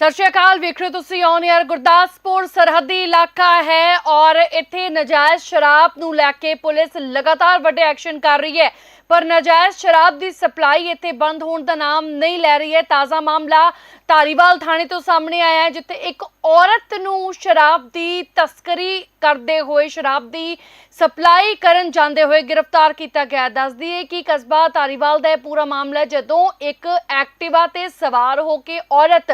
ਸਤਿ ਸ਼੍ਰੀ ਅਕਾਲ ਵੇਖ ਰਹੇ ਹੋ ਤੁਸੀਂ ਔਨ ਯਾਰ ਗੁਰਦਾਸਪੁਰ, ਸਰਹੱਦੀ ਇਲਾਕਾ ਹੈ ਔਰ ਇੱਥੇ ਨਜਾਇਜ਼ ਸ਼ਰਾਬ ਨੂੰ ਲੈ ਕੇ ਪੁਲਿਸ ਲਗਾਤਾਰ ਵੱਡੇ ਐਕਸ਼ਨ ਕਰ ਰਹੀ ਹੈ। ਪਰ ਨਜਾਇਜ਼ ਸ਼ਰਾਬ ਦੀ ਸਪਲਾਈ ਇੱਥੇ ਬੰਦ ਹੋਣ ਦਾ ਨਾਮ ਨਹੀਂ ਲੈ ਰਹੀ ਹੈ। ਤਾਜ਼ਾ ਮਾਮਲਾ ਧਾਰੀਵਾਲ ਥਾਣੇ ਤੋਂ ਸਾਹਮਣੇ ਆਇਆ ਹੈ, ਜਿੱਥੇ ਇੱਕ ਔਰਤ ਨੂੰ ਸ਼ਰਾਬ ਦੀ ਤਸਕਰੀ ਕਰਦੇ ਹੋਏ, ਸ਼ਰਾਬ ਦੀ ਸਪਲਾਈ ਕਰਨ ਜਾਂਦੇ ਹੋਏ ਗ੍ਰਿਫਤਾਰ ਕੀਤਾ ਗਿਆ ਦੱਸਦੀ ਹੈ ਕਿ ਕਸਬਾ ਧਾਰੀਵਾਲ ਦਾ ਇਹ ਪੂਰਾ ਮਾਮਲਾ ਜਦੋਂ ਇੱਕ ਐਕਟਿਵਾ ਤੇ ਸਵਾਰ ਹੋ ਕੇ ਔਰਤ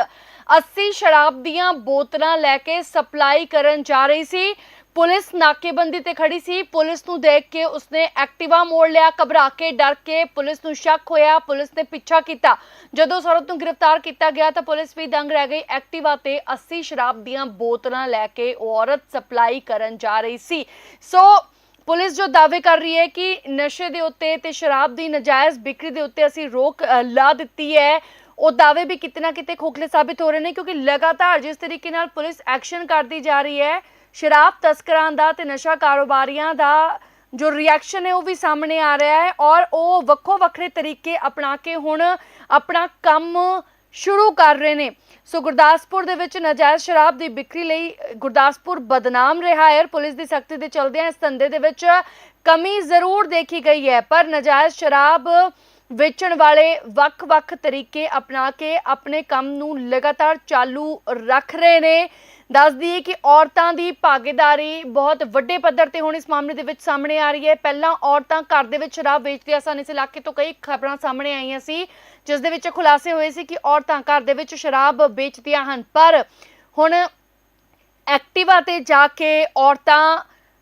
80 ਸ਼ਰਾਬ ਦੀਆਂ ਬੋਤਲਾਂ ਲੈ ਕੇ ਸਪਲਾਈ ਕਰਨ ਜਾ ਰਹੀ ਸੀ। ਪੁਲਿਸ ਨਾਕੇਬੰਦੀ ਤੇ ਖੜੀ ਸੀ। ਪੁਲਿਸ ਨੂੰ ਦੇਖ ਕੇ ਉਸਨੇ ਐਕਟਿਵਾ ਮੋੜ ਲਿਆ। ਘਬਰਾ ਕੇ, ਡਰ ਕੇ ਪੁਲਿਸ ਨੂੰ ਸ਼ੱਕ ਹੋਇਆ। ਪੁਲਿਸ ਨੇ ਪਿੱਛਾ ਕੀਤਾ। ਜਦੋਂ ਉਸ ਔਰਤ ਨੂੰ ਗ੍ਰਿਫਤਾਰ ਕੀਤਾ ਗਿਆ ਤਾਂ ਪੁਲਿਸ ਵੀ ਦੰਗ ਰਹਿ ਗਈ। ਐਕਟਿਵਾ ਤੇ 80 ਸ਼ਰਾਬ ਦੀਆਂ ਬੋਤਲਾਂ ਲੈ ਕੇ ਉਹ ਔਰਤ ਸਪਲਾਈ ਕਰਨ ਜਾ ਰਹੀ ਸੀ। ਸੋ ਪੁਲਿਸ ਜੋ ਦਾਅਵੇ ਕਰ ਰਹੀ ਹੈ ਕਿ ਨਸ਼ੇ ਦੇ ਉੱਤੇ ਤੇ ਸ਼ਰਾਬ ਦੀ ਨਜਾਇਜ਼ ਵਿਕਰੀ ਦੇ ਉੱਤੇ ਅਸੀਂ ਰੋਕ ਲਾ ਦਿੱਤੀ ਹੈ। ਉਹ ਦਾਅਵੇ ਵੀ ਕਿਤੇ ਨਾ ਕਿਤੇ ਖੋਖਲੇ ਸਾਬਿਤ ਹੋ ਰਹੇ ਨੇ ਕਿਉਂਕਿ ਲਗਾਤਾਰ ਜਿਸ ਤਰੀਕੇ ਨਾਲ ਪੁਲਿਸ ਐਕਸ਼ਨ ਕਰਦੀ ਜਾ ਰਹੀ ਹੈ, ਸ਼ਰਾਬ ਤਸਕਰਾਂ ਦਾ ਤੇ ਨਸ਼ਾ ਕਾਰੋਬਾਰੀਆਂ ਦਾ ਜੋ ਰਿਐਕਸ਼ਨ ਹੈ ਉਹ ਵੀ ਸਾਹਮਣੇ ਆ ਰਿਹਾ ਹੈ ਔਰ ਉਹ ਵੱਖੋ ਵੱਖਰੇ ਤਰੀਕੇ ਅਪਣਾ ਕੇ ਹੁਣ ਆਪਣਾ ਕੰਮ ਸ਼ੁਰੂ ਕਰ ਰਹੇ ਨੇ। ਸੋ ਗੁਰਦਾਸਪੁਰ ਦੇ ਵਿੱਚ ਨਜਾਇਜ਼ ਸ਼ਰਾਬ ਦੀ ਵਿਕਰੀ ਲਈ ਗੁਰਦਾਸਪੁਰ ਬਦਨਾਮ ਰਿਹਾ ਹੈ ਪੁਲਿਸ ਦੀ ਸਖਤੀ ਦੇ ਚਲਦਿਆਂ ਇਸ ਧੰਦੇ ਦੇ ਵਿੱਚ ਕਮੀ ਜ਼ਰੂਰ ਦੇਖੀ ਗਈ ਹੈ। ਪਰ ਨਜਾਇਜ਼ ਸ਼ਰਾਬ ਵੇਚਣ ਵਾਲੇ ਵੱਖ-ਵੱਖ ਤਰੀਕੇ ਅਪਣਾ ਕੇ ਆਪਣੇ ਕੰਮ ਨੂੰ ਲਗਾਤਾਰ ਚਾਲੂ ਰੱਖ ਰਹੇ ਨੇ। ਦੱਸਦੀ ਹੈ ਕਿ ਔਰਤਾਂ ਦੀ ਭਾਗੀਦਾਰੀ ਬਹੁਤ ਵੱਡੇ ਪੱਧਰ ਤੇ ਹੁਣ ਇਸ ਮਾਮਲੇ ਦੇ ਵਿੱਚ ਸਾਹਮਣੇ ਆ ਰਹੀ ਹੈ। ਪਹਿਲਾਂ ਔਰਤਾਂ ਘਰ ਦੇ ਵਿੱਚ ਸ਼ਰਾਬ ਵੇਚਦੀਆਂ ਸਨ। ਇਸ ਇਲਾਕੇ ਤੋਂ ਕਈ ਖਬਰਾਂ ਸਾਹਮਣੇ ਆਈਆਂ ਸੀ, ਜਿਸ ਦੇ ਵਿੱਚ ਖੁਲਾਸੇ ਹੋਏ ਸੀ ਕਿ ਔਰਤਾਂ ਘਰ ਦੇ ਵਿੱਚ ਸ਼ਰਾਬ ਵੇਚਦੀਆਂ ਹਨ। ਪਰ ਹੁਣ ਐਕਟਿਵਾ ਤੇ ਜਾ ਕੇ ਔਰਤਾਂ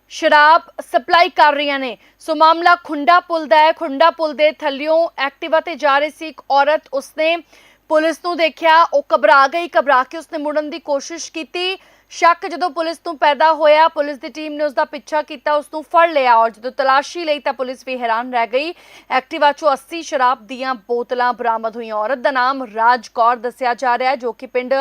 ਸ਼ਰਾਬ ਸਪਲਾਈ ਕਰ ਰਹੀਆਂ ਨੇ। ਸੋ ਮਾਮਲਾ ਖੁੰਡਾ ਪੁਲ ਦਾ ਹੈ। ਖੁੰਡਾ ਪੁਲ ਦੇ ਥੱਲਿਓਂ ਐਕਟਿਵਾ ਤੇ ਜਾ ਰਹੀ ਸੀ ਇੱਕ ਔਰਤ। ਉਸਨੇ ਪੁਲਿਸ ਨੂੰ ਦੇਖਿਆ। ਉਹ ਘਬਰਾ ਗਈ। ਘਬਰਾ ਕੇ ਉਸਨੇ ਮੁੜਨ ਦੀ ਕੋਸ਼ਿਸ਼ ਕੀਤੀ। ਸ਼ੱਕ ਜਦੋਂ ਪੁਲਿਸ ਤੋਂ ਪੈਦਾ ਹੋਇਆ, ਪੁਲਿਸ ਦੀ ਟੀਮ ਨੇ ਉਸ ਦਾ ਪਿੱਛਾ ਕੀਤਾ। ਉਸ ਨੂੰ ਫੜ ਲਿਆ ਔਰ ਜਦੋਂ ਤਲਾਸ਼ੀ ਲਈ ਤਾਂ ਪੁਲਿਸ ਵੀ ਹੈਰਾਨ ਰਹਿ ਗਈ। ਐਕਟਿਵਾ 'ਚੋਂ 80 ਸ਼ਰਾਬ ਦੀਆਂ ਬੋਤਲਾਂ ਬਰਾਮਦ ਹੋਈਆਂ। ਔਰਤ ਦਾ ਨਾਮ ਰਾਜ ਕੌਰ ਦੱਸਿਆ ਜਾ ਰਿਹਾ ਹੈ, ਜੋ ਕਿ ਪਿੰਡ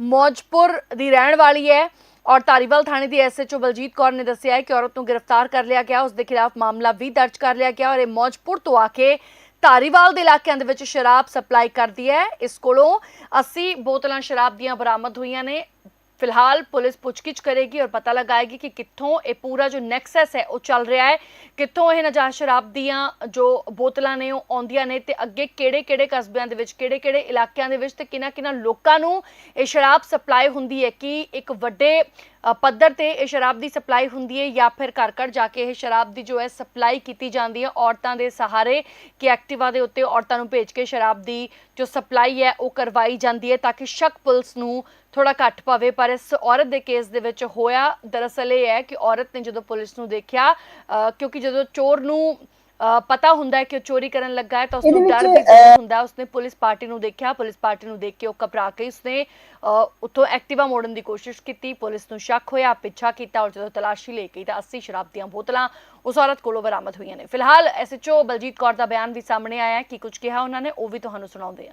ਮੌਜਪੁਰ ਦੀ ਰਹਿਣ ਵਾਲੀ ਹੈ। ਔਰ ਧਾਰੀਵਾਲ ਥਾਣੇ ਦੀ ਐਸਐਚਓ ਬਲਜੀਤ ਕੌਰ ਨੇ ਦੱਸਿਆ ਹੈ ਕਿ ਔਰਤ ਨੂੰ ਗ੍ਰਿਫਤਾਰ ਕਰ ਲਿਆ ਗਿਆ, ਉਸ ਦੇ ਖਿਲਾਫ ਮਾਮਲਾ ਵੀ ਦਰਜ ਕਰ ਲਿਆ ਗਿਆ ਔਰ ਇਹ ਮੌਜਪੁਰ ਤੋਂ ਆ ਕੇ ਧਾਰੀਵਾਲ ਦੇ ਇਲਾਕਿਆਂ ਦੇ ਵਿੱਚ ਸ਼ਰਾਬ ਸਪਲਾਈ ਕਰਦੀ ਹੈ। ਇਸ ਕੋਲੋਂ 80 ਬੋਤਲਾਂ ਸ਼ਰਾਬ ਦੀਆਂ ਬਰਾਮਦ ਹੋਈਆਂ ਨੇ। ਫਿਲਹਾਲ ਪੁਲਿਸ ਪੁੱਛਗਿੱਛ ਕਰੇਗੀ ਔਰ ਪਤਾ ਲਗਾਏਗੀ ਕਿ ਕਿੱਥੋਂ ਇਹ ਪੂਰਾ ਜੋ ਨੈਕਸਸ ਹੈ ਉਹ ਚੱਲ ਰਿਹਾ ਹੈ ਕਿੱਥੋਂ ਇਹ ਨਜਾਇਜ਼ ਸ਼ਰਾਬ ਦੀਆਂ ਜੋ ਬੋਤਲਾਂ ਨੇ ਉਹ ਆਉਂਦੀਆਂ ਨੇ ਤੇ ਅੱਗੇ ਕਿਹੜੇ-ਕਿਹੜੇ ਕਸਬਿਆਂ ਦੇ ਵਿੱਚ ਕਿਹੜੇ-ਕਿਹੜੇ ਇਲਾਕਿਆਂ ਦੇ ਵਿੱਚ ਤੇ ਕਿਹਨਾਂ-ਕਿਹਨਾਂ ਲੋਕਾਂ ਨੂੰ ਇਹ ਸ਼ਰਾਬ ਸਪਲਾਈ ਹੁੰਦੀ ਹੈ ਕਿ ਇੱਕ ਵੱਡੇ ਪੱਧਰ ਤੇ ਇਹ ਸ਼ਰਾਬ ਦੀ ਸਪਲਾਈ ਹੁੰਦੀ ਹੈ ਜਾਂ ਫਿਰ ਘਰ ਘਰ ਜਾ ਕੇ ਇਹ ਸ਼ਰਾਬ ਦੀ ਜੋ ਹੈ ਸਪਲਾਈ ਕੀਤੀ ਜਾਂਦੀ ਹੈ। ਔਰਤਾਂ ਦੇ ਸਹਾਰੇ ਕਿ ਐਕਟਿਵਾ ਦੇ ਉੱਤੇ ਔਰਤਾਂ ਨੂੰ ਭੇਜ ਕੇ ਸ਼ਰਾਬ ਦੀ ਜੋ ਸਪਲਾਈ ਹੈ ਉਹ ਕਰਵਾਈ ਜਾਂਦੀ ਹੈ ਤਾਂ ਕਿ ਸ਼ੱਕ ਪੁਲਿਸ ਨੂੰ ਥੋੜਾ ਘੱਟ ਪਵੇ। ਪਰ ਇਸ ਔਰਤ ਦੇ ਕੇਸ ਦੇ ਵਿੱਚ ਹੋਇਆ, ਦਰਅਸਲ ਇਹ ਹੈ ਕਿ ਔਰਤ ਨੇ ਜਦੋਂ ਪੁਲਿਸ ਨੂੰ ਦੇਖਿਆ ਕਿਉਂਕਿ ਜਦੋਂ ਚੋਰ ਨੂੰ ਪਤਾ ਹੁੰਦਾ ਹੈ ਕਿ ਉਹ ਚੋਰੀ ਕਰਨ ਲੱਗਾ ਹੈ ਤਾਂ ਉਸ ਨੂੰ ਡਰ ਵੀ ਹੁੰਦਾ ਉਸਨੇ ਪੁਲਿਸ ਪਾਰਟੀ ਨੂੰ ਦੇਖਿਆ ਪੁਲਿਸ ਪਾਰਟੀ ਨੂੰ ਦੇਖ ਕੇ ਉਹ ਘਬਰਾ ਕੇ ਉਸਨੇ ਉੱਥੋਂ ਐਕਟਿਵਾ ਮੋੜਨ ਦੀ ਕੋਸ਼ਿਸ਼ ਕੀਤੀ। ਪੁਲਿਸ ਨੂੰ ਸ਼ੱਕ ਹੋਇਆ ਪਿੱਛਾ ਕੀਤਾ ਔਰ ਜਦੋਂ ਤਲਾਸ਼ੀ ਲੈ ਗਈ ਤਾਂ 80 ਸ਼ਰਾਬ ਦੀਆਂ ਬੋਤਲਾਂ ਉਸ ਔਰਤ ਕੋਲੋਂ ਬਰਾਮਦ ਹੋਈਆਂ ਨੇ। ਫਿਲਹਾਲ ਐਸਐਚਓ ਬਲਜੀਤ ਕੌਰ ਦਾ ਬਿਆਨ ਵੀ ਸਾਹਮਣੇ ਆਇਆ ਹੈ। ਕਿ ਕੁਝ ਕਿਹਾ ਉਹਨਾਂ ਨੇ ਉਹ ਵੀ ਤੁਹਾਨੂੰ ਸੁਣਾਉਂਦੇ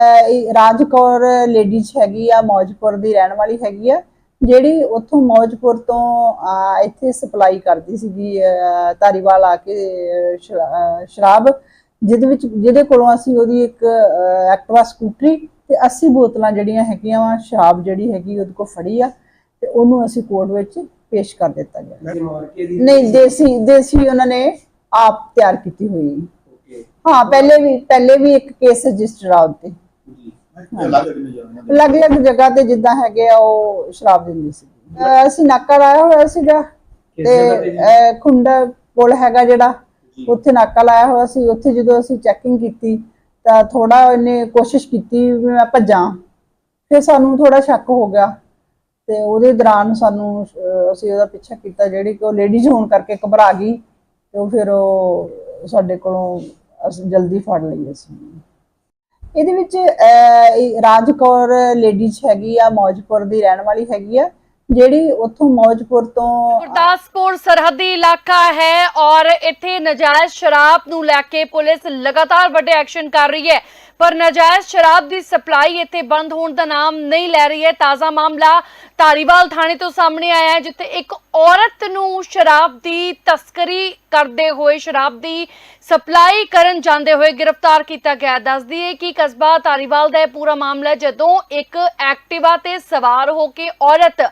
ਇਹ ਰਾਜ ਕੌਰ ਲੇਡੀਜ਼ ਹੈਗੀ ਆ ਮੌਜਪੁਰ ਦੀ ਰਹਿਣ ਵਾਲੀ ਹੈਗੀ ਆ। ਜਿਹੜੀ ਉੱਥੋਂ ਮੌਜਪੁਰ ਤੋਂ ਇੱਥੇ ਸਪਲਾਈ ਕਰਦੀ ਸੀਗੀ ਧਾਰੀਵਾਲ ਆ ਕੇ ਸ਼ਰਾਬ ਜਿਹਦੇ ਵਿੱਚ ਜਿਹਦੇ ਕੋਲੋਂ ਅਸੀਂ ਉਹਦੀ ਇੱਕ ਐਕਟਿਵਾ ਸਕੂਟਰੀ ਤੇ 80 ਬੋਤਲਾਂ ਜਿਹੜੀਆਂ ਹੈਗੀਆਂ ਵਾ ਸ਼ਰਾਬ ਜਿਹੜੀ ਹੈਗੀ ਉਹਦੇ ਕੋਲ ਫੜੀ ਆ ਤੇ ਉਹਨੂੰ ਅਸੀਂ ਕੋਰਟ ਵਿੱਚ ਪੇਸ਼ ਕਰ ਦਿੱਤਾ ਗਿਆ। ਨਹੀਂ ਦੇਸੀ ਦੇਸੀ ਉਹਨਾਂ ਨੇ ਆਪ ਤਿਆਰ ਕੀਤੀ ਹੋਈ। ਹੈ। ਪਹਿਲੇ ਵੀ ਪਹਿਲੇ ਵੀ ਇੱਕ ਕੇਸ ਰਜਿਸਟਰ ਆ ਉੱਤੇ। ਅਲੱਗ-ਅਲੱਗ ਜਗ੍ਹਾ ਤੇ ਜਿੱਦਾਂ ਹੈਗੇ ਆ ਉਹ ਸ਼ਰਾਬ ਦਿੰਦੀ ਸੀ। ਅਹ ਅਸੀਂ ਨਾਕਾ ਲਾਇਆ ਹੋਇਆ ਸੀਗਾ ਤੇ ਅਹ ਖੁੰਡਾ ਪੁਲ ਹੈਗਾ ਜਿਹੜਾ ਉੱਥੇ ਨਾਕਾ ਲਾਇਆ ਹੋਇਆ ਸੀ। ਉੱਥੇ ਜਦੋਂ ਅਸੀਂ ਚੈਕਿੰਗ ਕੀਤੀ ਤਾਂ ਥੋੜਾ ਇਹਨੇ ਕੋਸ਼ਿਸ਼ ਕੀਤੀ ਵੀ ਮੈਂ ਭੱਜਾਂ। ਫਿਰ ਸਾਨੂੰ ਥੋੜਾ ਸ਼ੱਕ ਹੋ ਗਿਆ ਤੇ ਉਹਦੇ ਦੌਰਾਨ ਸਾਨੂੰ ਅਹ ਅਸੀਂ ਉਹਦਾ ਪਿੱਛਾ ਕੀਤਾ ਜਿਹੜੀ ਕਿ ਉਹ ਲੇਡੀਜ਼ ਹੋਣ ਕਰਕੇ ਘਬਰਾ ਗਈ ਤੇ ਉਹ ਫਿਰ ਉਹ ਸਾਡੇ ਕੋਲੋਂ ਅਸੀਂ ਜਲਦੀ ਫੜ ਲਈ ਅਸੀਂ। ਇਹਦੇ ਵਿੱਚ ਅਹ, ਰਾਜ ਕੌਰ ਲੇਡੀਜ਼ ਹੈਗੀ ਆ ਮੌਜਪੁਰ ਦੀ ਰਹਿਣ ਵਾਲੀ ਹੈਗੀ ਆ ਜਿਹੜੀ ਉੱਥੋਂ ਮੌਜਪੁਰ ਤੋਂ ਗੁਰਦਾਸਪੁਰ ਸਰਹੱਦੀ ਇਲਾਕਾ ਹੈ ਔਰ ਇੱਥੇ ਨਜਾਇਜ਼ ਸ਼ਰਾਬ ਨੂੰ ਲੈ ਕੇ ਪੁਲਿਸ ਲਗਾਤਾਰ ਵੱਡੇ ਐਕਸ਼ਨ ਕਰ ਰਹੀ ਹੈ। ਪਰ ਨਾਜਾਇਜ਼ ਸ਼ਰਾਬ ਦੀ ਸਪਲਾਈ ਇੱਥੇ ਬੰਦ ਹੋਣ ਦਾ ਨਾਮ ਨਹੀਂ ਲੈ ਰਹੀ ਹੈ। ਤਾਜ਼ਾ ਮਾਮਲਾ ਧਾਰੀਵਾਲ ਥਾਣੇ ਤੋਂ ਸਾਹਮਣੇ ਆਇਆ ਹੈ, ਜਿੱਥੇ ਇੱਕ ਔਰਤ ਨੂੰ ਸ਼ਰਾਬ ਦੀ ਤਸਕਰੀ ਕਰਦੇ ਹੋਏ, ਸ਼ਰਾਬ ਦੀ ਸਪਲਾਈ ਕਰਨ ਜਾਂਦੇ ਹੋਏ ਗ੍ਰਿਫਤਾਰ ਕੀਤਾ ਗਿਆ ਦੱਸਦੀ ਹੈ ਕਿ ਕਸਬਾ ਧਾਰੀਵਾਲ ਦਾ ਇਹ ਪੂਰਾ ਮਾਮਲਾ ਜਦੋਂ ਇੱਕ ਐਕਟਿਵਾ ਤੇ ਸਵਾਰ ਹੋ ਕੇ ਔਰਤ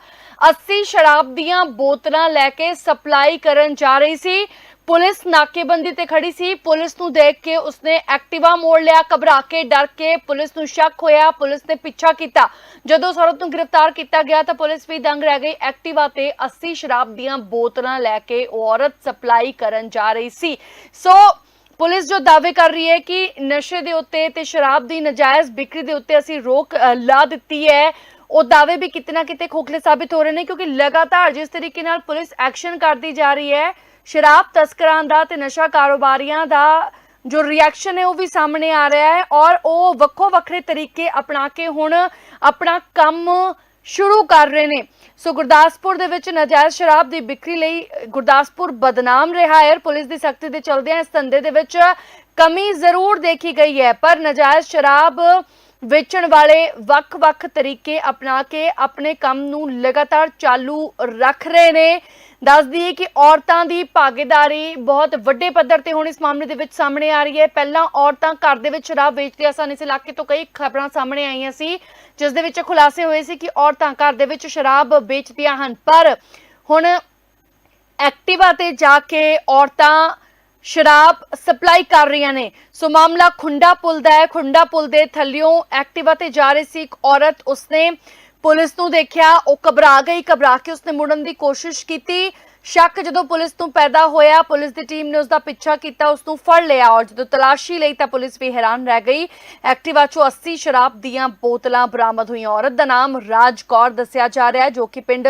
80 ਸ਼ਰਾਬ ਦੀਆਂ ਬੋਤਲਾਂ ਲੈ ਕੇ ਸਪਲਾਈ ਕਰਨ ਜਾ ਰਹੀ ਸੀ। ਪੁਲਿਸ ਨਾਕੇਬੰਦੀ ਤੇ ਖੜੀ ਸੀ। ਪੁਲਿਸ ਨੂੰ ਦੇਖ ਕੇ ਉਸਨੇ ਐਕਟਿਵਾ ਮੋੜ ਲਿਆ, ਘਬਰਾ ਕੇ, ਡਰ ਕੇ ਪੁਲਿਸ ਨੂੰ ਸ਼ੱਕ ਹੋਇਆ, ਪੁਲਿਸ ਨੇ ਪਿੱਛਾ ਕੀਤਾ। ਜਦੋਂ ਉਸ ਔਰਤ ਨੂੰ ਗ੍ਰਿਫਤਾਰ ਕੀਤਾ ਗਿਆ ਤਾਂ ਪੁਲਿਸ ਵੀ ਦੰਗ ਰਹਿ ਗਈ। ਐਕਟਿਵਾ ਤੇ 80 ਸ਼ਰਾਬ ਦੀਆਂ ਬੋਤਲਾਂ ਲੈ ਕੇ ਉਹ ਔਰਤ ਸਪਲਾਈ ਕਰਨ ਜਾ ਰਹੀ ਸੀ। ਸੋ ਪੁਲਿਸ ਜੋ ਦਾਅਵੇ ਕਰ ਰਹੀ ਹੈ ਕਿ ਨਸ਼ੇ ਦੇ ਉੱਤੇ ਤੇ ਸ਼ਰਾਬ ਦੀ ਨਜਾਇਜ਼ ਵਿਕਰੀ ਦੇ ਉੱਤੇ ਅਸੀਂ ਰੋਕ ਲਾ ਦਿੱਤੀ ਹੈ। ਉਹ ਦਾਅਵੇ ਵੀ ਕਿਤੇ ਨਾ ਕਿਤੇ ਖੋਖਲੇ ਸਾਬਿਤ ਹੋ ਰਹੇ ਨੇ ਕਿਉਂਕਿ ਲਗਾਤਾਰ ਜਿਸ ਤਰੀਕੇ ਨਾਲ ਪੁਲਿਸ ਐਕਸ਼ਨ ਕਰਦੀ ਜਾ ਰਹੀ ਹੈ ਸ਼ਰਾਬ ਤਸਕਰਾਂ ਦਾ ਤੇ ਨਸ਼ਾ ਕਾਰੋਬਾਰੀਆਂ ਦਾ ਜੋ ਰਿਐਕਸ਼ਨ ਹੈ ਉਹ ਵੀ ਸਾਹਮਣੇ ਆ ਰਿਹਾ ਹੈ ਔਰ ਉਹ ਵੱਖੋ ਵੱਖਰੇ ਤਰੀਕੇ ਅਪਣਾ ਕੇ ਹੁਣ ਆਪਣਾ ਕੰਮ ਸ਼ੁਰੂ ਕਰ ਰਹੇ ਨੇ। ਸੋ ਗੁਰਦਾਸਪੁਰ ਦੇ ਵਿੱਚ ਨਾਜਾਇਜ਼ ਸ਼ਰਾਬ ਦੀ ਵਿਕਰੀ ਲਈ ਗੁਰਦਾਸਪੁਰ ਬਦਨਾਮ ਰਿਹਾ ਹੈ ਪੁਲਿਸ ਦੀ ਸਖਤੀ ਦੇ ਚਲਦਿਆਂ ਇਸ ਧੰਦੇ ਦੇ ਵਿੱਚ ਕਮੀ ਜ਼ਰੂਰ ਦੇਖੀ ਗਈ ਹੈ। ਪਰ ਨਾਜਾਇਜ਼ ਸ਼ਰਾਬ ਵੇਚਣ ਵਾਲੇ ਵੱਖ-ਵੱਖ ਤਰੀਕੇ ਅਪਣਾ ਕੇ ਆਪਣੇ ਕੰਮ ਨੂੰ ਲਗਾਤਾਰ ਚਾਲੂ ਰੱਖ ਰਹੇ ਨੇ। ਦੱਸਦੀ ਹੈ ਕਿ ਔਰਤਾਂ ਦੀ ਭਾਗੀਦਾਰੀ ਬਹੁਤ ਵੱਡੇ ਪੱਧਰ ਤੇ ਹੁਣ ਇਸ ਮਾਮਲੇ ਦੇ ਵਿੱਚ ਸਾਹਮਣੇ ਆ ਰਹੀ ਹੈ। ਪਹਿਲਾਂ ਔਰਤਾਂ ਘਰ ਦੇ ਵਿੱਚ ਸ਼ਰਾਬ ਵੇਚਦੀਆਂ ਸਨ, ਇਸ ਇਲਾਕੇ ਤੋਂ ਕਈ ਖਬਰਾਂ ਸਾਹਮਣੇ ਆਈਆਂ ਸੀ, ਜਿਸ ਦੇ ਵਿੱਚ ਖੁਲਾਸੇ ਹੋਏ ਸੀ ਕਿ ਔਰਤਾਂ ਘਰ ਦੇ ਵਿੱਚ ਸ਼ਰਾਬ ਵੇਚਦੀਆਂ ਹਨ। ਪਰ ਹੁਣ ਐਕਟਿਵਾ ਤੇ ਜਾ ਕੇ ਔਰਤਾਂ ਸ਼ਰਾਬ ਸਪਲਾਈ ਕਰ ਰਹੀਆਂ ਨੇ। ਸੋ ਮਾਮਲਾ ਖੁੰਡਾ ਪੁਲ ਦਾ ਹੈ। ਖੁੰਡਾ ਪੁਲ ਦੇ ਥੱਲਿਓਂ ਐਕਟਿਵਾ ਤੇ ਜਾ ਰਹੀ ਸੀ ਇੱਕ ਔਰਤ। ਉਸਨੇ ਪੁਲਿਸ ਨੂੰ ਦੇਖਿਆ। ਉਹ ਘਬਰਾ ਗਈ। ਘਬਰਾ ਕੇ ਉਸਨੇ ਮੁੜਨ ਦੀ ਕੋਸ਼ਿਸ਼ ਕੀਤੀ। ਸ਼ੱਕ ਜਦੋਂ ਪੁਲਿਸ ਨੂੰ ਪੈਦਾ ਹੋਇਆ, ਪੁਲਿਸ ਦੀ ਟੀਮ ਨੇ ਉਸ ਦਾ ਪਿੱਛਾ ਕੀਤਾ, ਉਸ ਨੂੰ ਫੜ ਲਿਆ ਔਰ ਜਦੋਂ ਤਲਾਸ਼ੀ ਲਈ ਤਾਂ ਪੁਲਿਸ ਵੀ ਹੈਰਾਨ ਰਹਿ ਗਈ। ਐਕਟਿਵਾ 'ਚੋਂ 80 ਸ਼ਰਾਬ ਦੀਆਂ ਬੋਤਲਾਂ ਬਰਾਮਦ ਹੋਈਆਂ। ਔਰਤ ਦਾ ਨਾਮ ਰਾਜ ਕੌਰ ਦੱਸਿਆ ਜਾ ਰਿਹਾ ਹੈ, ਜੋ ਕਿ ਪਿੰਡ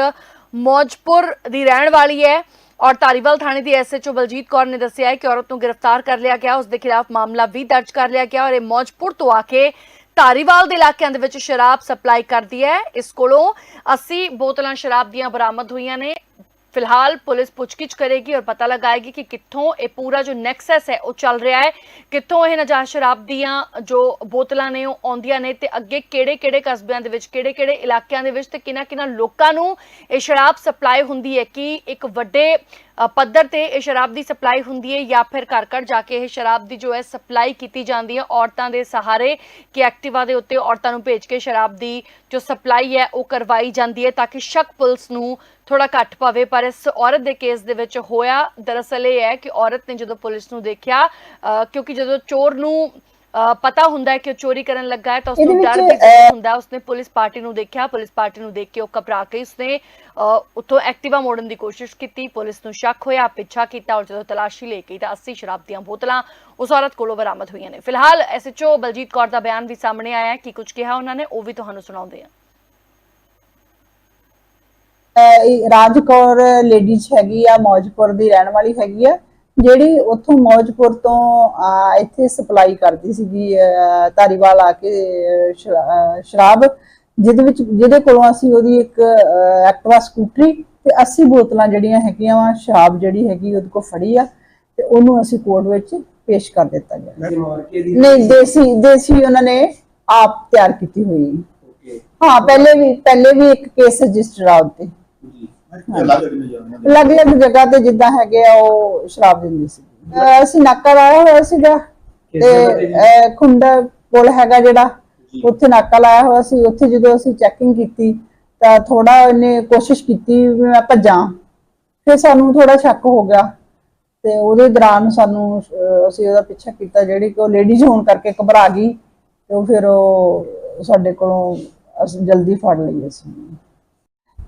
ਮੌਜਪੁਰ ਦੀ ਰਹਿਣ ਵਾਲੀ ਹੈ। ਔਰ ਧਾਰੀਵਾਲ ਥਾਣੇ ਦੀ ਐਸਐਚਓ ਬਲਜੀਤ ਕੌਰ ਨੇ ਦੱਸਿਆ ਹੈ ਕਿ ਔਰਤ ਨੂੰ ਗ੍ਰਿਫਤਾਰ ਕਰ ਲਿਆ ਗਿਆ, ਉਸ ਦੇ ਖਿਲਾਫ ਮਾਮਲਾ ਵੀ ਦਰਜ ਕਰ ਲਿਆ ਗਿਆ ਔਰ ਇਹ ਮੌਜਪੁਰ ਤੋਂ ਆ ਕੇ ਧਾਰੀਵਾਲ ਦੇ ਇਲਾਕਿਆਂ ਦੇ ਵਿੱਚ ਸ਼ਰਾਬ ਸਪਲਾਈ ਕਰਦੀ ਹੈ। ਇਸ ਕੋਲੋਂ 80 ਬੋਤਲਾਂ ਸ਼ਰਾਬ ਦੀਆਂ ਬਰਾਮਦ ਹੋਈਆਂ ਨੇ ਫਿਲਹਾਲ ਪੁਲਿਸ ਪੁੱਛਗਿੱਛ ਕਰੇਗੀ ਔਰ ਪਤਾ ਲਗਾਏਗੀ ਕਿ ਕਿੱਥੋਂ ਇਹ ਪੂਰਾ ਜੋ ਨੈਕਸਸ ਹੈ ਉਹ ਚੱਲ ਰਿਹਾ ਹੈ ਕਿੱਥੋਂ ਇਹ ਨਜਾਇਜ਼ ਸ਼ਰਾਬ ਦੀਆਂ ਜੋ ਬੋਤਲਾਂ ਨੇ ਉਹ ਆਉਂਦੀਆਂ ਨੇ ਤੇ ਅੱਗੇ ਕਿਹੜੇ-ਕਿਹੜੇ ਕਸਬਿਆਂ ਦੇ ਵਿੱਚ ਕਿਹੜੇ-ਕਿਹੜੇ ਇਲਾਕਿਆਂ ਦੇ ਵਿੱਚ ਤੇ ਕਿਹਨਾਂ-ਕਿਹਨਾਂ ਲੋਕਾਂ ਨੂੰ ਇਹ ਸ਼ਰਾਬ ਸਪਲਾਈ ਹੁੰਦੀ ਹੈ ਕਿ ਇੱਕ ਵੱਡੇ ਪੱਧਰ ਤੇ ਇਹ ਸ਼ਰਾਬ ਦੀ ਸਪਲਾਈ ਹੁੰਦੀ ਹੈ ਜਾਂ ਫਿਰ ਘਰ ਘਰ ਜਾ ਕੇ ਇਹ ਸ਼ਰਾਬ ਦੀ ਜੋ ਹੈ ਸਪਲਾਈ ਕੀਤੀ ਜਾਂਦੀ ਹੈ, ਔਰਤਾਂ ਦੇ ਸਹਾਰੇ ਕਿ ਐਕਟਿਵਾ ਦੇ ਉੱਤੇ ਔਰਤਾਂ ਨੂੰ ਭੇਜ ਕੇ ਸ਼ਰਾਬ ਦੀ ਜੋ ਸਪਲਾਈ ਹੈ ਉਹ ਕਰਵਾਈ ਜਾਂਦੀ ਹੈ ਤਾਂ ਕਿ ਸ਼ੱਕ ਪੁਲਿਸ ਨੂੰ ਥੋੜਾ ਘੱਟ ਪਵੇ। ਪਰ ਇਸ ਔਰਤ ਦੇ ਕੇਸ ਦੇ ਵਿੱਚ ਹੋਇਆ, ਦਰਅਸਲ ਇਹ ਹੈ ਕਿ ਔਰਤ ਨੇ ਜਦੋਂ ਪੁਲਿਸ ਨੂੰ ਦੇਖਿਆ ਕਿਉਂਕਿ ਜਦੋਂ ਚੋਰ ਨੂੰ ਪਤਾ ਹੁੰਦਾ ਹੈ ਕਿ ਉਹ ਚੋਰੀ ਕਰਨ ਲੱਗਾ ਹੈ ਤਾਂ ਉਸ ਨੂੰ ਡਰ ਵੀ ਹੁੰਦਾ। ਉਸਨੇ ਪੁਲਿਸ ਪਾਰਟੀ ਨੂੰ ਦੇਖਿਆ ਪੁਲਿਸ ਪਾਰਟੀ ਨੂੰ ਦੇਖ ਕੇ ਉਹ ਘਬਰਾ ਕੇ ਉਸਨੇ ਉੱਥੋਂ ਐਕਟਿਵਾ ਮੋੜਨ ਦੀ ਕੋਸ਼ਿਸ਼ ਕੀਤੀ। ਪੁਲਿਸ ਨੂੰ ਸ਼ੱਕ ਹੋਇਆ ਪਿੱਛਾ ਕੀਤਾ ਔਰ ਜਦੋਂ ਤਲਾਸ਼ੀ ਲੈ ਗਈ ਤਾਂ 80 ਸ਼ਰਾਬ ਦੀਆਂ ਬੋਤਲਾਂ ਉਸ ਔਰਤ ਕੋਲੋਂ ਬਰਾਮਦ ਹੋਈਆਂ ਨੇ। ਫਿਲਹਾਲ ਐਸਐਚਓ ਬਲਜੀਤ ਕੌਰ ਦਾ ਬਿਆਨ ਵੀ ਸਾਹਮਣੇ ਆਇਆ ਹੈ। ਕਿ ਕੁਝ ਕਿਹਾ ਉਹਨਾਂ ਨੇ ਉਹ ਵੀ ਤੁਹਾਨੂੰ ਸੁਣਾਉਂਦੇ ਇਹ ਰਾਜ ਕੌਰ ਲੇਡੀਜ਼ ਹੈਗੀ ਆ ਮੌਜਪੁਰ ਦੀ ਰਹਿਣ ਵਾਲੀ ਹੈਗੀ ਆ। ਜਿਹੜੀ ਉੱਥੋਂ ਮੌਜਪੁਰ ਤੋਂ ਇੱਥੇ ਸਪਲਾਈ ਕਰਦੀ ਸੀਗੀ ਧਾਰੀਵਾਲ ਆ ਕੇ ਸ਼ਰਾਬ ਜਿਹਦੇ ਵਿੱਚ ਜਿਹਦੇ ਕੋਲੋਂ ਅਸੀਂ ਉਹਦੀ ਇੱਕ ਐਕਟਿਵਾ ਸਕੂਟਰੀ ਤੇ 80 ਬੋਤਲਾਂ ਜਿਹੜੀਆਂ ਹੈਗੀਆਂ ਵਾ ਸ਼ਰਾਬ ਜਿਹੜੀ ਹੈਗੀ ਉਹਦੇ ਕੋਲ ਫੜੀ ਆ ਤੇ ਉਹਨੂੰ ਅਸੀਂ ਕੋਰਟ ਵਿੱਚ ਪੇਸ਼ ਕਰ ਦਿੱਤਾ ਗਿਆ। ਨਹੀਂ ਦੇਸੀ ਦੇਸੀ ਉਹਨਾਂ ਨੇ ਆਪ ਤਿਆਰ ਕੀਤੀ ਹੋਈ। ਹਾਂ ਪਹਿਲੇ ਵੀ ਪਹਿਲੇ ਵੀ ਇੱਕ ਕੇਸ ਰਜਿਸਟਰ ਆ ਉੱਤੇ। ਜੀ। ਅਲੱਗ ਅਲੱਗ ਨਜ਼ਾਰੇ ਅਲੱਗ-ਅਲੱਗ ਜਗ੍ਹਾ ਤੇ ਜਿੱਦਾਂ ਹੈਗੇ ਆ ਉਹ ਸ਼ਰਾਬ ਦਿੰਦੀ ਸੀ ਅਹ ਅਸੀਂ ਨਾਕਾ ਲਾਇਆ ਹੋਇਆ ਸੀਗਾ ਤੇ? ਅਹ ਖੁੰਡਾ ਪੁਲ ਹੈਗਾ ਜਿਹੜਾ। ਉੱਥੇ ਨਾਕਾ ਲਾਇਆ ਹੋਇਆ ਸੀ ਉੱਥੇ ਜਦੋਂ ਅਸੀਂ ਚੈਕਿੰਗ ਕੀਤੀ ਤਾਂ ਥੋੜਾ ਇਹਨੇ ਕੋਸ਼ਿਸ਼ ਕੀਤੀ ਵੀ ਮੈਂ ਭੱਜਾਂ ਫਿਰ ਸਾਨੂੰ ਥੋੜਾ ਸ਼ੱਕ ਹੋ ਗਿਆ ਤੇ ਉਹਦੇ ਦੌਰਾਨ ਸਾਨੂੰ ਅਹ, ਅਸੀਂ ਉਹਦਾ ਪਿੱਛਾ ਕੀਤਾ ਜਿਹੜੀ ਕਿ ਉਹ ਲੇਡੀਜ਼ ਹੋਣ ਕਰਕੇ ਘਬਰਾ ਗਈ ਤੇ ਉਹ ਫਿਰ ਉਹ ਸਾਡੇ ਕੋਲੋਂ ਅਸੀਂ ਜਲਦੀ ਫੜ ਲਈ ਅਸੀਂ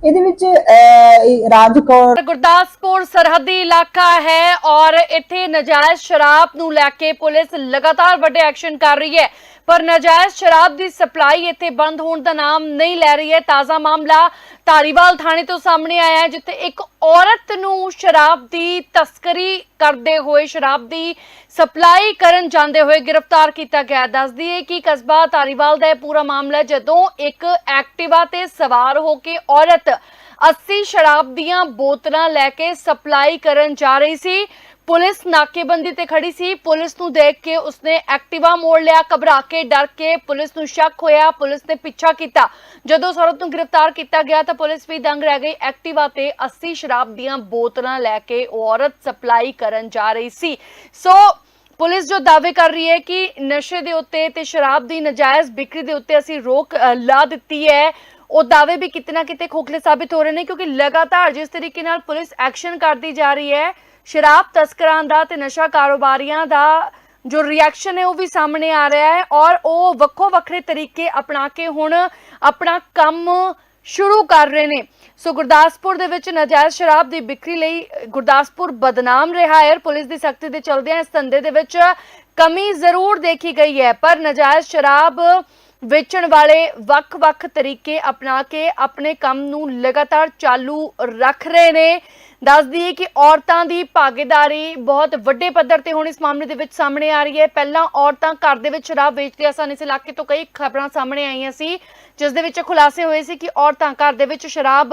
ਇਹਦੇ ਵਿੱਚ ਅਹ, ਇਹ ਗੁਰਦਾਸਪੁਰ ਸਰਹੱਦੀ ਇਲਾਕਾ ਹੈ ਔਰ ਇੱਥੇ ਨਜਾਇਜ਼ ਸ਼ਰਾਬ ਨੂੰ ਲੈ ਕੇ ਪੁਲਿਸ ਲਗਾਤਾਰ ਵੱਡੇ ਐਕਸ਼ਨ ਕਰ ਰਹੀ ਹੈ। ਪਰ ਨਾਜਾਇਜ਼ ਸ਼ਰਾਬ ਦੀ ਸਪਲਾਈ ਇੱਥੇ ਬੰਦ ਹੋਣ ਦਾ ਨਾਮ ਨਹੀਂ ਲੈ ਰਹੀ ਹੈ। ਤਾਜ਼ਾ ਮਾਮਲਾ ਧਾਰੀਵਾਲ ਥਾਣੇ ਤੋਂ ਸਾਹਮਣੇ ਆਇਆ ਹੈ, ਜਿੱਥੇ ਇੱਕ ਔਰਤ ਨੂੰ ਸ਼ਰਾਬ ਦੀ ਤਸਕਰੀ ਕਰਦੇ ਹੋਏ, ਸ਼ਰਾਬ ਦੀ ਸਪਲਾਈ ਕਰਨ ਜਾਂਦੇ ਹੋਏ ਗ੍ਰਿਫਤਾਰ ਕੀਤਾ ਗਿਆ। ਦੱਸਦੀ ਹੈ ਕਿ ਕਸਬਾ ਧਾਰੀਵਾਲ ਦਾ ਇਹ ਪੂਰਾ ਮਾਮਲਾ ਜਦੋਂ ਇੱਕ ਐਕਟਿਵਾ ਤੇ ਸਵਾਰ ਹੋ ਕੇ ਔਰਤ 80 ਸ਼ਰਾਬ ਦੀਆਂ ਬੋਤਲਾਂ ਲੈ ਕੇ ਸਪਲਾਈ ਕਰਨ ਜਾ ਰਹੀ ਸੀ ਪੁਲਿਸ ਨਾਕੇਬੰਦੀ ਤੇ ਖੜੀ ਸੀ। ਪੁਲਿਸ ਨੂੰ ਦੇਖ ਕੇ ਉਸਨੇ ਐਕਟਿਵਾ ਮੋੜ ਲਿਆ, ਘਬਰਾ ਕੇ, ਡਰ ਕੇ, ਪੁਲਿਸ ਨੂੰ ਸ਼ੱਕ ਹੋਇਆ, ਪੁਲਿਸ ਨੇ ਪਿੱਛਾ ਕੀਤਾ। ਜਦੋਂ ਉਸ ਔਰਤ ਨੂੰ ਗ੍ਰਿਫਤਾਰ ਕੀਤਾ ਗਿਆ ਤਾਂ ਪੁਲਿਸ ਵੀ ਦੰਗ ਰਹਿ ਗਈ। ਐਕਟਿਵਾ ਤੇ 80 ਸ਼ਰਾਬ ਦੀਆਂ ਬੋਤਲਾਂ ਲੈ ਕੇ ਉਹ ਔਰਤ ਸਪਲਾਈ ਕਰਨ ਜਾ ਰਹੀ ਸੀ। ਸੋ ਪੁਲਿਸ ਜੋ ਦਾਅਵੇ ਕਰ ਰਹੀ ਹੈ ਕਿ ਨਸ਼ੇ ਦੇ ਉੱਤੇ ਤੇ ਸ਼ਰਾਬ ਦੀ ਨਜਾਇਜ਼ ਵਿਕਰੀ ਦੇ ਉੱਤੇ ਅਸੀਂ ਰੋਕ ਲਾ ਦਿੱਤੀ ਹੈ। ਉਹ ਦਾਅਵੇ ਵੀ ਕਿਤੇ ਨਾ ਕਿਤੇ ਖੋਖਲੇ ਸਾਬਿਤ ਹੋ ਰਹੇ ਨੇ ਕਿਉਂਕਿ ਲਗਾਤਾਰ ਜਿਸ ਤਰੀਕੇ ਨਾਲ ਪੁਲਿਸ ਐਕਸ਼ਨ ਕਰਦੀ ਜਾ ਰਹੀ ਹੈ ਸ਼ਰਾਬ ਤਸਕਰਾਂ ਦਾ ਤੇ ਨਸ਼ਾ ਕਾਰੋਬਾਰੀਆਂ ਦਾ ਜੋ ਰਿਐਕਸ਼ਨ ਹੈ ਉਹ ਵੀ ਸਾਹਮਣੇ ਆ ਰਿਹਾ ਹੈ ਔਰ ਉਹ ਵੱਖੋ ਵੱਖਰੇ ਤਰੀਕੇ ਅਪਣਾ ਕੇ ਹੁਣ ਆਪਣਾ ਕੰਮ ਸ਼ੁਰੂ ਕਰ ਰਹੇ ਨੇ। ਸੋ ਗੁਰਦਾਸਪੁਰ ਦੇ ਵਿੱਚ ਨਾਜਾਇਜ਼ ਸ਼ਰਾਬ ਦੀ ਵਿਕਰੀ ਲਈ ਗੁਰਦਾਸਪੁਰ ਬਦਨਾਮ ਰਿਹਾ ਹੈ ਪੁਲਿਸ ਦੀ ਸਖਤੀ ਦੇ ਚਲਦਿਆਂ ਇਸ ਧੰਦੇ ਦੇ ਵਿੱਚ ਕਮੀ ਜ਼ਰੂਰ ਦੇਖੀ ਗਈ ਹੈ। ਪਰ ਨਾਜਾਇਜ਼ ਸ਼ਰਾਬ ਵੇਚਣ ਵਾਲੇ ਵੱਖ-ਵੱਖ ਤਰੀਕੇ ਅਪਣਾ ਕੇ ਆਪਣੇ ਕੰਮ ਨੂੰ ਲਗਾਤਾਰ ਚਾਲੂ ਰੱਖ ਰਹੇ ਨੇ। ਦੱਸ ਦਈਏ ਕਿ ਔਰਤਾਂ ਦੀ ਭਾਗੀਦਾਰੀ ਬਹੁਤ ਵੱਡੇ ਪੱਧਰ ਤੇ ਹੁਣ ਇਸ ਮਾਮਲੇ ਦੇ ਵਿੱਚ ਸਾਹਮਣੇ ਆ ਰਹੀ ਹੈ। ਪਹਿਲਾਂ ਔਰਤਾਂ ਘਰ ਦੇ ਵਿੱਚ ਸ਼ਰਾਬ ਵੇਚਦੀਆਂ ਸਨ। ਇਸ ਇਲਾਕੇ ਤੋਂ ਕਈ ਖਬਰਾਂ ਸਾਹਮਣੇ ਆਈਆਂ ਸੀ, ਜਿਸ ਦੇ ਵਿੱਚ ਖੁਲਾਸੇ ਹੋਏ ਸੀ ਕਿ ਔਰਤਾਂ ਘਰ ਦੇ ਵਿੱਚ ਸ਼ਰਾਬ